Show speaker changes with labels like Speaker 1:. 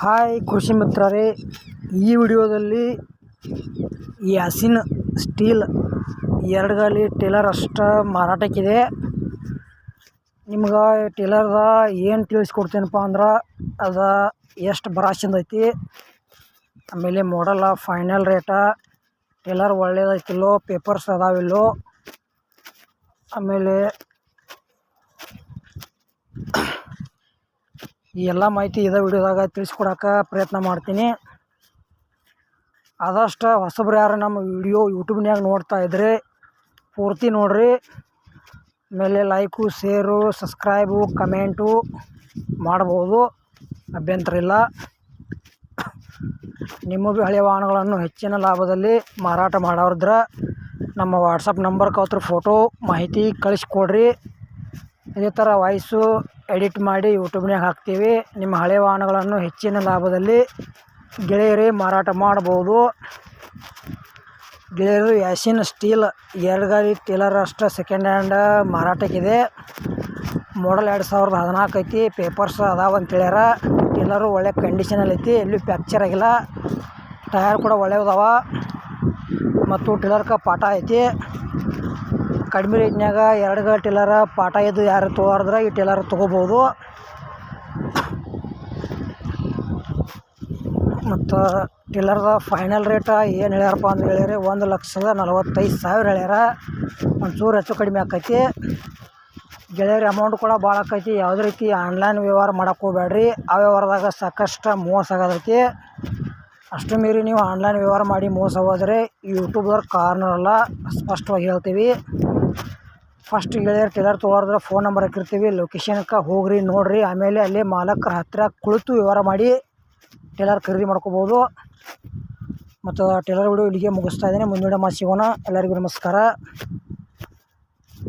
Speaker 1: Hi ಕೃಷಿ ಮಿತ್ರರೇ, ಈ ವಿಡಿಯೋದಲ್ಲಿ ಯಾಸಿನ್ ಸ್ಟೀಲ್ ಎರಡು ಗಾಲಿ ಟೇಲರ್ ಅಷ್ಟು ಮಾರಾಟಕ್ಕಿದೆ. ನಿಮ್ಗೆ ಟೇಲರ್ದ ಏನು ತಿಳಿಸ್ಕೊಡ್ತೀನಪ್ಪ ಅಂದ್ರೆ ಅದ ಎಷ್ಟು ಬರಾಸಿಂದ ಐತಿ, ಆಮೇಲೆ ಮಾಡಲ್ಲ ಫೈನಲ್ ರೇಟ ಟೇಲರ್ ಒಳ್ಳೇದೈತಿಲ್ಲೋ ಪೇಪರ್ಸ್ ಅದಾವಿಲ್ಲೋ ಆಮೇಲೆ ಈ ಎಲ್ಲ ಮಾಹಿತಿ ಇದೇ ವಿಡಿಯೋದಾಗ ತಿಳಿಸ್ಕೊಡೋಕೆ ಪ್ರಯತ್ನ ಮಾಡ್ತೀನಿ. ಆದಷ್ಟು ಹೊಸಬ್ರು ಯಾರು ನಮ್ಮ ವಿಡಿಯೋ ಯೂಟ್ಯೂಬ್ನಾಗ ನೋಡ್ತಾ ಇದ್ರೆ ಪೂರ್ತಿ ನೋಡ್ರಿ. ಆಮೇಲೆ ಲೈಕು ಶೇರು ಸಬ್ಸ್ಕ್ರೈಬು ಕಮೆಂಟು ಮಾಡ್ಬೋದು. ಅಭ್ಯಂತರ ಇಲ್ಲ ನಿಮ್ಮ ಹಳೆಯ ವಾಹನಗಳನ್ನು ಹೆಚ್ಚಿನ ಲಾಭದಲ್ಲಿ ಮಾರಾಟ ಮಾಡೋರಿದ್ರೆ ನಮ್ಮ ವಾಟ್ಸಪ್ ನಂಬರ್ ಅವತ್ರ ಫೋಟೋ ಮಾಹಿತಿ ಕಳಿಸ್ಕೊಡ್ರಿ. ಇದೇ ಥರ ವಾಯ್ಸು ಎಡಿಟ್ ಮಾಡಿ ಯೂಟ್ಯೂಬ್ನಾಗ ಹಾಕ್ತೀವಿ. ನಿಮ್ಮ ಹಳೆ ವಾಹನಗಳನ್ನು ಹೆಚ್ಚಿನ ಲಾಭದಲ್ಲಿ ಗೆಳೆಯರೇ ಮಾರಾಟ ಮಾಡ್ಬೋದು. ಗೆಳೆಯರು ಯಾಸಿನ್ ಸ್ಟೀಲ್ ಎರಡು ಗಾಡಿ ಟೇಲರ್ ಅಷ್ಟು ಸೆಕೆಂಡ್ ಹ್ಯಾಂಡ್ ಮಾರಾಟಕ್ಕಿದೆ. ಮಾಡಲ್ ಎರಡು ಸಾವಿರದ ಹದಿನಾಲ್ಕು ಐತಿ ಪೇಪರ್ಸ್ ಅದಾವ ಅಂತೇಳ್ಯಾರ ಟೇಲರು ಒಳ್ಳೆ ಕಂಡೀಷನಲ್ಲಿ ಐತಿ, ಎಲ್ಲೂ ಫ್ಯಾಕ್ಚರ್ ಆಗಿಲ್ಲ. ಟಯರ್ ಕೂಡ ಒಳ್ಳೆ ಅದಾವ ಮತ್ತು ಟಿಲ್ಲರ್ಕ ಪಾಠ ಐತಿ. ಕಡಿಮೆ ರೇಟ್ನ್ಯಾಗ ಎರಡು ಟಿಲ್ಲರ ಪಾಠ ಇದ್ದು ಯಾರು ತೊಗೊಳಾರ್ದ್ರೆ ಈ ಟಿಲ್ಲರ್ ತೊಗೋಬೋದು. ಮತ್ತು ಟಿಲ್ಲರ್ದ ಫೈನಲ್ ರೇಟ ಏನು ಹೇಳ್ಯಾರಪ್ಪ ಅಂತ ಹೇಳಿರಿ ಒಂದು ಲಕ್ಷದ ನಲವತ್ತೈದು ಸಾವಿರ ಹೇಳ್ಯಾರ. ಒಂಚೂರು ಹೆಚ್ಚು ಕಡಿಮೆ ಆಕೈತಿ. ಗೆಳೆಯರ ಅಮೌಂಟ್ ಕೂಡ ಭಾಳ ಆಕೈತಿ. ಯಾವುದೇ ರೀತಿ ಆನ್ಲೈನ್ ವ್ಯವಹಾರ ಮಾಡಕ್ಕೆ ಹೋಗ್ಬೇಡ್ರಿ ಆ ವ್ಯವಹಾರದಾಗ ಸಾಕಷ್ಟು ಮೋಸ ಆಗೋದೈತಿ ಅಷ್ಟು ಮೀರಿ ನೀವು ಆನ್ಲೈನ್ ವ್ಯವಹಾರ ಮಾಡಿ ಮೋಸ ಹೋದರೆ ಯೂಟ್ಯೂಬ್ದವ್ರು ಕಾರ್ನರ್ ಅಲ್ಲ ಸ್ಪಷ್ಟವಾಗಿ ಹೇಳ್ತೀವಿ. ಫಸ್ಟ್ ಗೆಳೆಯರು ಟೇಲರ್ ತೊಗೊಳಾರ್ದ್ರೆ ಫೋನ್ ನಂಬರ್ ಹಾಕಿರ್ತೀವಿ ಲೊಕೇಶನ್ಗೆ ಹೋಗ್ರಿ, ನೋಡಿರಿ, ಆಮೇಲೆ ಅಲ್ಲೇ ಮಾಲಕರ ಹತ್ತಿರ ಕುಳಿತು ವ್ಯವಹಾರ ಮಾಡಿ ಟೇಲರ್ ಖರೀದಿ ಮಾಡ್ಕೋಬೋದು. ಮತ್ತು ಟೇಲರ್ ವಿಡಿಯೋ ಇಲ್ಲಿಗೆ ಮುಗಿಸ್ತಾ ಇದ್ದೀನಿ. ಮುಂದಿನ ಮಾತು ಸಿಗೋಣ. ಎಲ್ಲರಿಗೂ ನಮಸ್ಕಾರ.